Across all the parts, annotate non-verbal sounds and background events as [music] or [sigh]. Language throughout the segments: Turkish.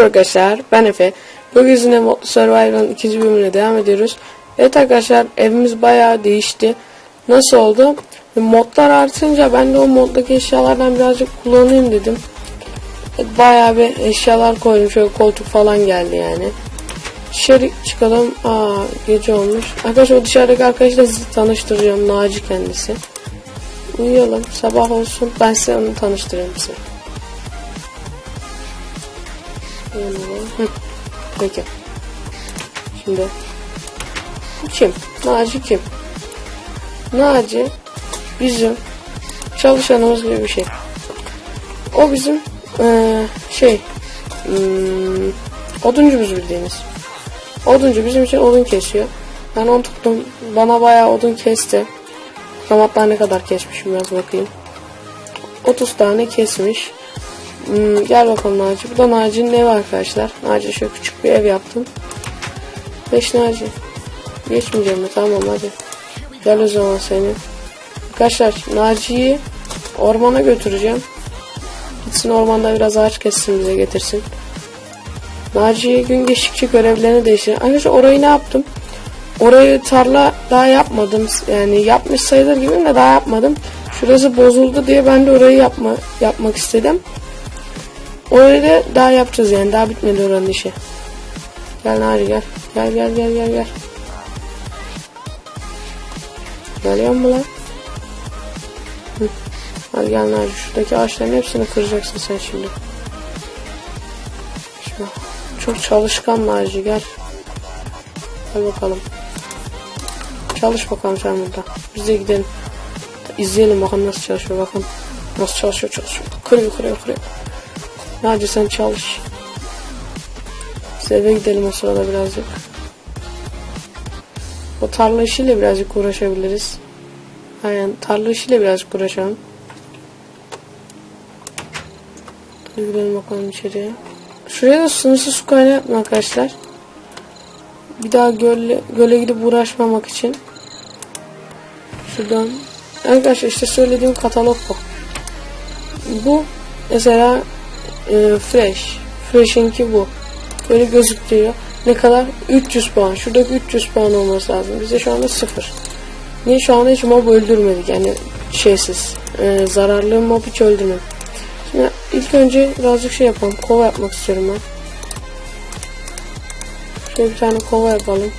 Merhaba arkadaşlar. Ben Efe. Bugün sizinle Modlu Survivor'ın ikinci bölümüne devam ediyoruz. Evet arkadaşlar evimiz bayağı değişti. Nasıl oldu? Modlar artınca ben de o moddaki eşyalardan birazcık kullanayım dedim. Bayağı bir eşyalar koydum. Şöyle koltuk falan geldi yani. Dışarı çıkalım. Aa gece olmuş. Arkadaşlar o dışarıdaki arkadaşla sizi tanıştıracağım. Naci kendisi. Uyuyalım. Sabah olsun. Ben size onu tanıştırayım size. Hı, Peki. Şimdi bu kim? Naci kim? Naci bizim çalışanımız gibi bir şey. O bizim eee, şey hmm, oduncumuz bildiğiniz. Oduncu bizim için odun kesiyor. Ben onu tuttum. Bana bayağı odun kesti. Ramatlar ne kadar kesmişim biraz bakayım. 30 tane kesmiş. Hmm, gel bakalım Naci. Bu da Naci'nin evi arkadaşlar. Naci şöyle küçük bir ev yaptım. Beş Naci. Geçmeyeceğim mi? Tamam hadi. Gel o zaman seni. Arkadaşlar Naci'yi ormana götüreceğim. Gitsin ormanda biraz ağaç kessin bize getirsin. Naci'ye gün geçtikçe görevlerini değiştir. Arkadaşlar orayı ne yaptım? Orayı tarla daha yapmadım. Yani yapmış sayılır gibi de daha yapmadım. Şurası bozuldu diye ben de orayı yapma yapmak istedim. Orayı da daha yapacağız yani. Daha bitmedi oranın işi. Gel Nari gel. Gel gel gel gel gel. Geliyor mu lan? Hı. Hadi gel Nari. Şuradaki ağaçların hepsini kıracaksın sen şimdi. Şimdi çok çalışkan Naci gel. Gel bakalım. Çalış bakalım sen burada. Biz de gidelim. İzleyelim bakalım nasıl çalışıyor bakın. Nasıl çalışıyor çalışıyor. Kırıyor kırıyor kırıyor. Naci sen çalış. Biz gidelim o sırada birazcık. O tarla işiyle birazcık uğraşabiliriz. Aynen tarla işiyle birazcık uğraşalım. Hadi gidelim bakalım içeriye. Şuraya da sınırsız su kaynağı yaptım arkadaşlar. Bir daha göle, göle gidip uğraşmamak için. Şuradan. Arkadaşlar işte söylediğim katalog bu. Bu mesela e, Fresh. Fresh'inki bu. Böyle gözüküyor. Ne kadar? 300 puan. Şuradaki 300 puan olması lazım. Bizde şu anda 0. Niye şu anda hiç mob öldürmedik yani şeysiz. E, zararlı mob hiç öldürmedik. Şimdi ilk önce birazcık şey yapalım. Kova yapmak istiyorum ben. Şöyle bir tane kova yapalım.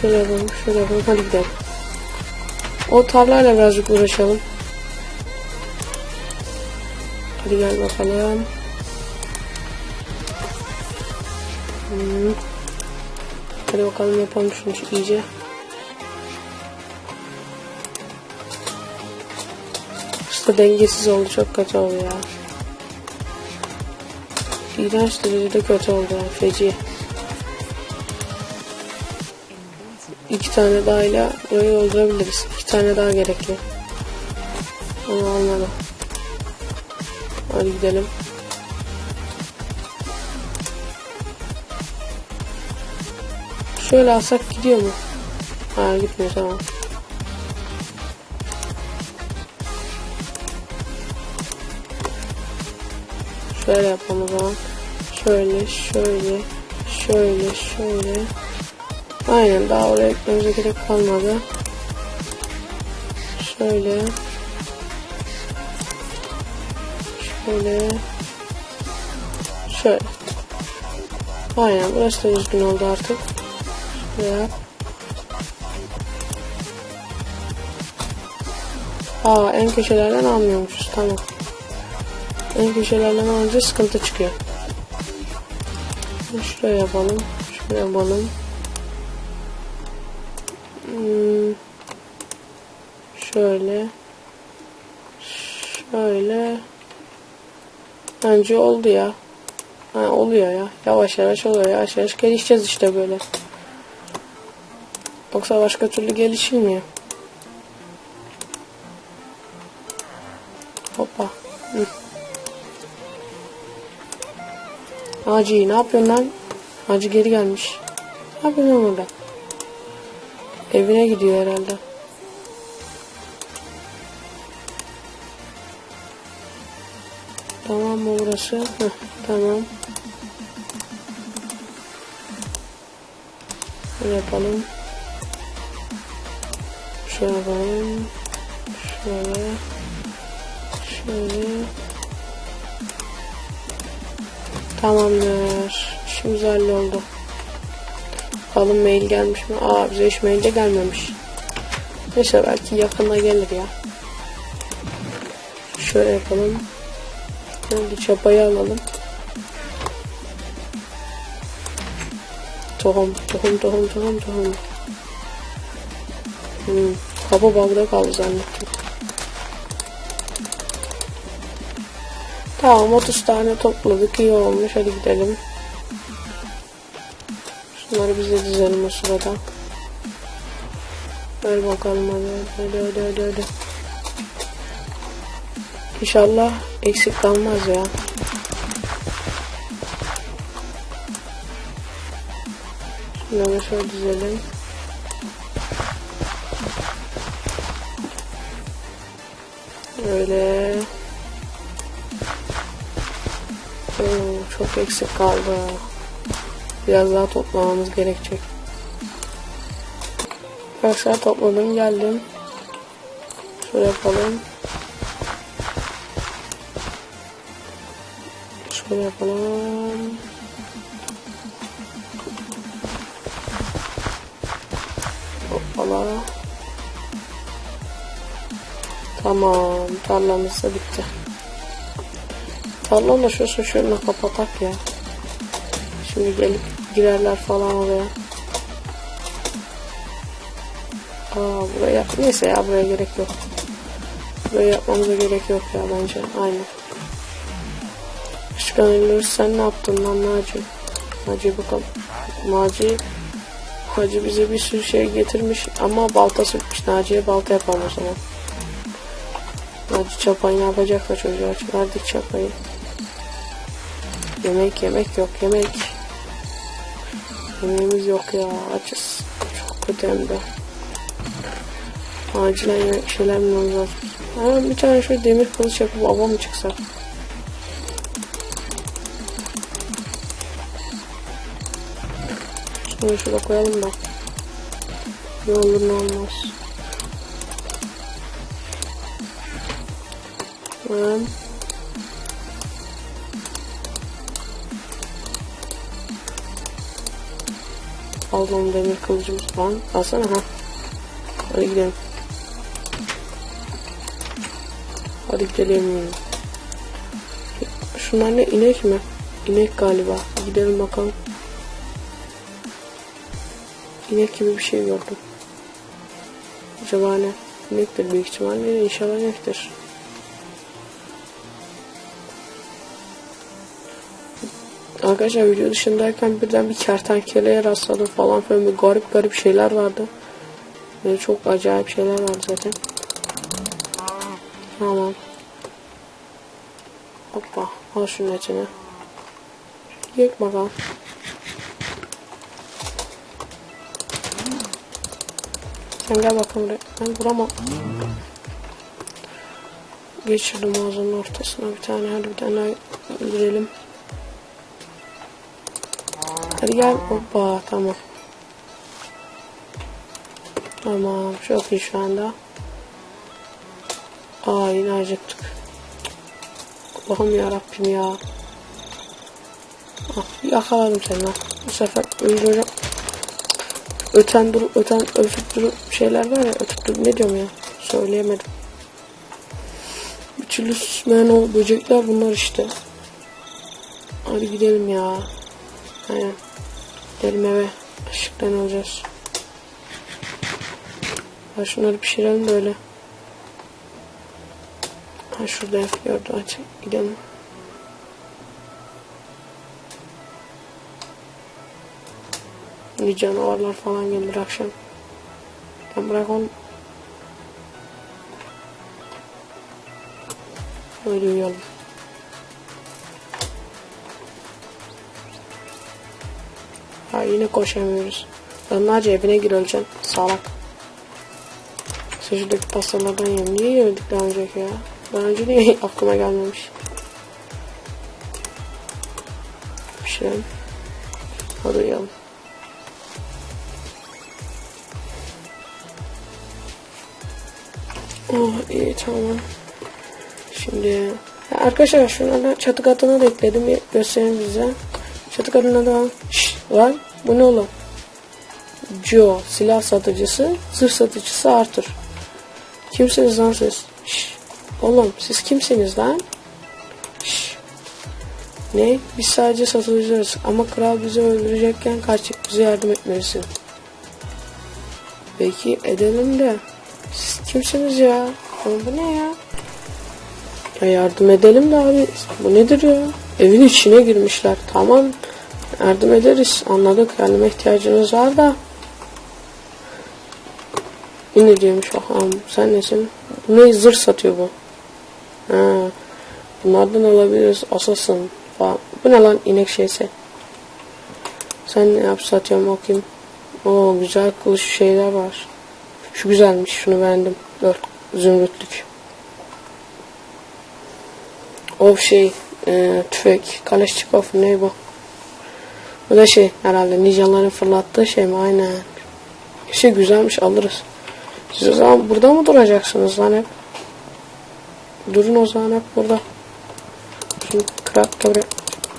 Şöyle yapalım, şöyle yapalım. Hadi gidelim. O tarlayla birazcık uğraşalım. Hadi gel bakalım. Hmm. Hadi bakalım yapalım şunu şu iyice. Dengesiz oldu çok kötü oldu ya. İğrenç derecede kötü oldu ya feci. İki tane daha ile burayı öldürebiliriz. İki tane daha gerekli. Onu almadım. Hadi gidelim. Şöyle alsak gidiyor mu? Ha gitmiyor tamam. Şöyle yapalım o zaman. Şöyle, şöyle, şöyle, şöyle. Aynen daha oraya eklememize gerek kalmadı. Şöyle. Şöyle. Şöyle. Aynen burası da düzgün oldu artık. Şöyle yap. Aa en köşelerden almıyormuşuz tamam. En köşelerden alınca sıkıntı çıkıyor. Şuraya yapalım. Şuraya yapalım. Hmm. Şöyle. Şöyle. Bence oldu ya. Ha, oluyor ya. Yavaş yavaş oluyor. Yavaş yavaş gelişeceğiz işte böyle. Yoksa başka türlü gelişilmiyor. Hoppa. Hı. Hacı ne yapıyorsun lan? Hacı geri gelmiş. Ne yapıyorsun orada? Evine gidiyor herhalde. Tamam mı burası? Heh, tamam. Şöyle yapalım. Şöyle yapalım. Şöyle. Şöyle. Tamamdır. İşimiz halloldu. Bakalım mail gelmiş mi? Aa bize hiç mail de gelmemiş. Neyse belki yakında gelir ya. Şöyle yapalım. Şimdi çapayı alalım. Tohum, tohum, tohum, tohum, tohum. Hmm, kapı bagda kaldı zannettim. Tamam 30 tane topladık iyi olmuş hadi gidelim. Şunları biz de dizelim o sırada. Ver bakalım hadi hadi hadi hadi hadi. İnşallah eksik kalmaz ya. Şunları şöyle dizelim. Öyle. Oo, çok eksik kaldı. Biraz daha toplamamız gerekecek. Arkadaşlar topladım geldim. Şöyle yapalım. Şöyle yapalım. Hoppala. Tamam. Tarlamız da bitti. Tarlanın da şurası şöyle kapatak ya. Şimdi gelip girerler falan oraya. Aa buraya neyse ya buraya gerek yok. Buraya yapmamıza gerek yok ya bence. Aynen. Başkan Elleri sen ne yaptın lan Naci? Naci bakalım. Naci Hacı bize bir sürü şey getirmiş ama baltası bitmiş. Naci'ye balta yapalım o zaman. Naci çapayı ne yapacak da çocuğa verdik çapayı. Yemek yemek yok yemek. Yemeğimiz yok ya açız. Çok kötü hem de. Acilen şeyler bulmamız lazım. Ha, bir tane şöyle demir kılıç yapıp ava mı çıksak? Şunu şurada koyalım da. Ne olur ne olmaz. Tamam. Aldım demir kılıcımız falan. Alsana ha. Hadi gidelim. Hadi gidelim. Şunlar ne inek mi? İnek galiba. Gidelim bakalım. İnek gibi bir şey gördüm. Acaba ne? İnektir büyük ihtimalle. İnşallah inektir. Arkadaşlar video dışındayken birden bir kertenkeleye rastladım falan filan bir garip garip şeyler vardı. Böyle çok acayip şeyler vardı zaten. Tamam. Hoppa al şunun etini. Yek bakalım. Sen gel bakalım buraya. Ben vuramam. Geçirdim ağzının ortasına bir tane. Hadi bir tane öldürelim. Hadi gel. Hoppa tamam. Tamam çok iyi şu anda. Aa yine acıktık. Allah'ım yarabbim ya. Ah, yakaladım seni. Bu sefer öldüreceğim. Öten dur, öten öpüp dur şeyler var ya, öpüp dur ne diyorum ya, söyleyemedim. Bir türlü o böcekler bunlar işte. Hadi gidelim ya. Aynen. Gidelim eve. Işıktan olacağız. Ha şunları pişirelim de öyle. Ha şurada ev gördü aç. Gidelim. Bir canavarlar falan gelir akşam. Ben bırak onu. Öyle uyuyalım. Ha yine koşamıyoruz. Onlarca evine gir öleceksin. Salak. Şuradaki pastalardan yem. Niye yemedik daha önceki ya? Daha önce niye [laughs] aklıma gelmemiş? pişirelim. Oh iyi tamam. Şimdi arkadaşlar şunları çatı katına da ekledim. Göstereyim bize. Çatı katına da Şşş, var. Bu ne oğlum? Joe silah satıcısı, zırh satıcısı Arthur. Kimsiniz lan siz? Şşş. Oğlum siz kimsiniz lan? Şşş. Ne? Biz sadece satıcılarız ama kral bizi öldürecekken kaçıp bize yardım etmelisin. Peki edelim de. Siz kimsiniz ya? Oğlum bu ne ya? Ya yardım edelim de abi. Bu nedir ya? Evin içine girmişler. Tamam. Yardım ederiz. Anladık. Yardıma ihtiyacınız var da. Yine diyormuş aham. Sen nesin? Bu ne zırh satıyor bu? Ha. Bunlardan alabiliriz. Asasın falan. Bu ne lan inek şeyse? Sen ne yap satıyorsun bakayım. Oo güzel kılıç şeyler var. Şu güzelmiş. Şunu beğendim. Dört zümrütlük. O şey e, tüfek. Kaleşçikov ne bu? Bu da şey herhalde ninjaların fırlattığı şey mi? Aynen. Şey güzelmiş alırız. Siz o zaman burada mı duracaksınız lan hep? Durun o zaman hep burada. Şimdi krak tabi.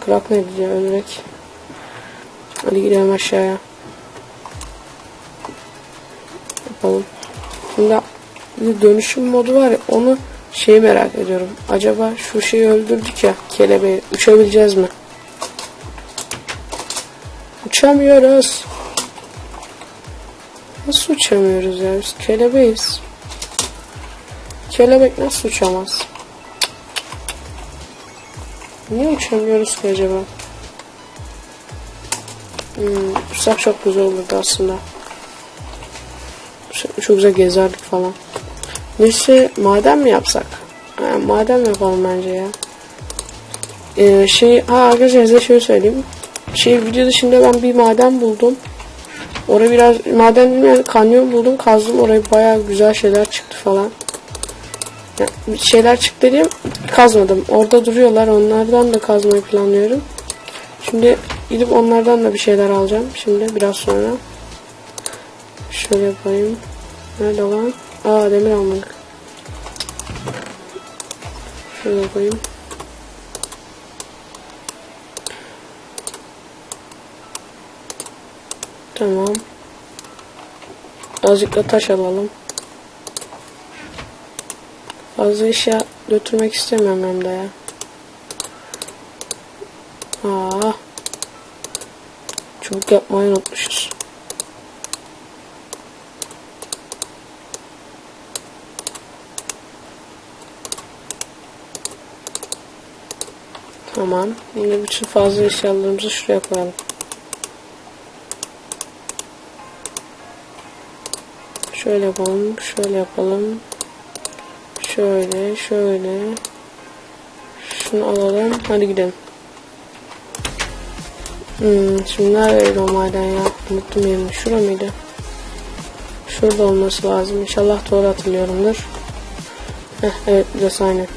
Krak ne diye ölerek. Hadi gidelim aşağıya. Yapalım. Şimdi bir dönüşüm modu var ya onu şeyi merak ediyorum. Acaba şu şeyi öldürdük ya kelebeği uçabileceğiz mi? Uçamıyoruz. Nasıl uçamıyoruz ya? Biz kelebeğiz. Kelebek nasıl uçamaz? Niye uçamıyoruz ki acaba? Hmm, uçsak çok güzel olurdu aslında. Çok, güzel gezerdik falan. Neyse maden mi yapsak? Ha, maden yapalım bence ya. Ee, şey, ha arkadaşlar size şöyle söyleyeyim. Şey video dışında ben bir maden buldum. Oraya biraz maden yani kanyon buldum kazdım oraya bayağı güzel şeyler çıktı falan. Yani şeyler çıktı dediğim kazmadım. Orada duruyorlar onlardan da kazmayı planlıyorum. Şimdi gidip onlardan da bir şeyler alacağım. Şimdi biraz sonra. Şöyle yapayım. Nerede lan? Aa demir almadık. Şöyle yapayım. Tamam. Azıcık da taş alalım. Fazla eşya götürmek istemiyorum hem de ya. Aa. Çubuk yapmayı unutmuşuz. Tamam. Yine bütün fazla eşyalarımızı şuraya koyalım. Şöyle yapalım, şöyle yapalım. Şöyle, şöyle. Şunu alalım. Hadi gidelim. Hmm, şimdi neredeydi o maden ya? Unuttum yerini. Şura mıydı? Şurada olması lazım. İnşallah doğru hatırlıyorumdur. Heh, evet burası aynen.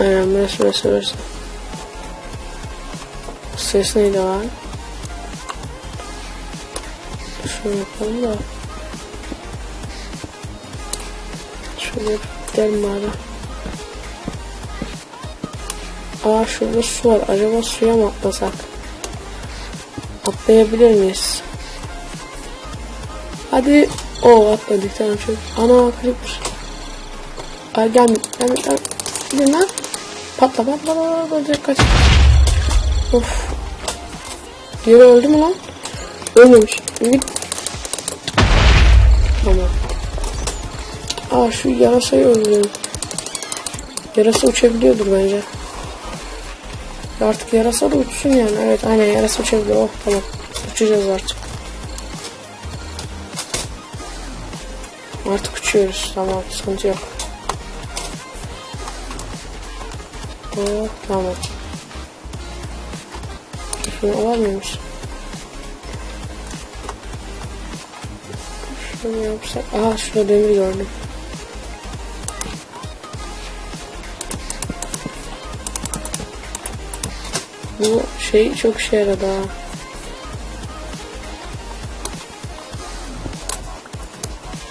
Aynen burası burası burası. Ses neydi lan? Şunu yapalım da. Şöyle gidelim bari. Aa şurada su var. Acaba suya mı atlasak? Atlayabilir miyiz? Hadi. O atladık tamam çok. Ana creeper. Ay gelme. Gelme gelme. Gidin lan. Patla patla patla. patla. Kaç. Of. Diğeri öldü mü lan? Ölmemiş. Git. Tamam. Aa şu yarasayı öldürelim. Yarasa uçabiliyordur bence. Artık yarasa da uçsun yani. Evet aynen yarasa uçabiliyor. Oh tamam. Uçacağız artık. Artık uçuyoruz. Tamam sıkıntı yok. Oh tamam. Şunu alamıyormuş. Şunu yapsak. Aha şurada demir gördüm. Bu şey çok işe yaradı ha.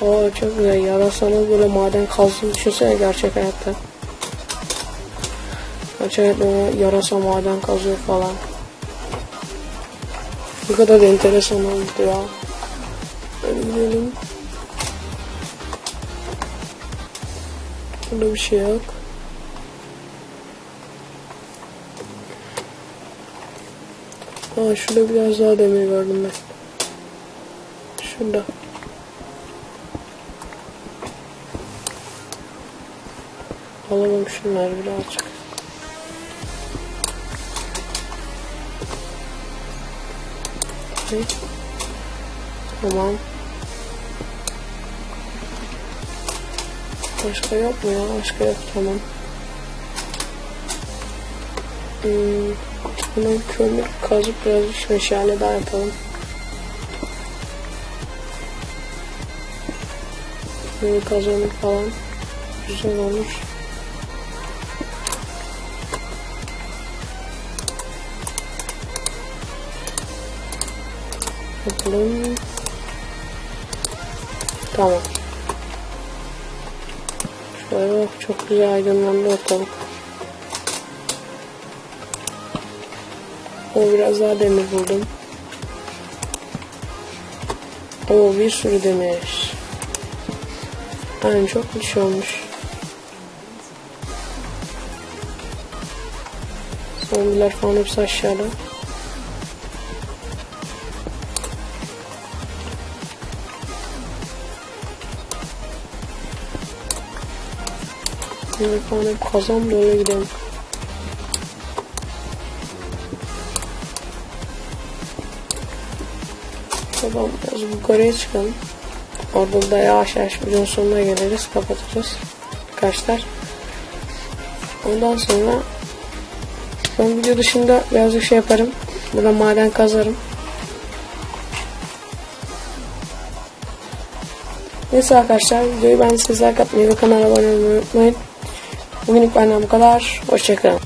Oo çok güzel. Yarasana böyle maden kazdığını düşünsene gerçek hayatta. Böyle yarasa maden kazıyor falan. Ne kadar enteresan oldu ya. Hadi gidelim. Burada bir şey yok. Aa şurada biraz daha demir gördüm ben. Şurada. Alalım şunları birazcık. Ne? Tamam. Başka yok mu ya? Başka yok tamam. Hmm, hemen kömür kazıp biraz meşale daha yapalım. Kömür kazanır falan. Güzel olur. Bakalım. Tamam. Şöyle bak çok güzel aydınlandı ortalık. O biraz daha demir buldum. O bir sürü demir. Yani çok bir şey olmuş. Zombiler falan hepsi aşağıda. Şimdi falan hep kazan böyle gidelim. Tamam biraz yukarıya çıkalım. Orada da yavaş yavaş videonun sonuna geliriz. Kapatacağız. Arkadaşlar. Ondan sonra ben video dışında birazcık şey yaparım. Burada maden kazarım. Neyse arkadaşlar videoyu ben sizler katmayı ve kanala abone olmayı unutmayın. Bugünlük benden bu kadar. Hoşçakalın.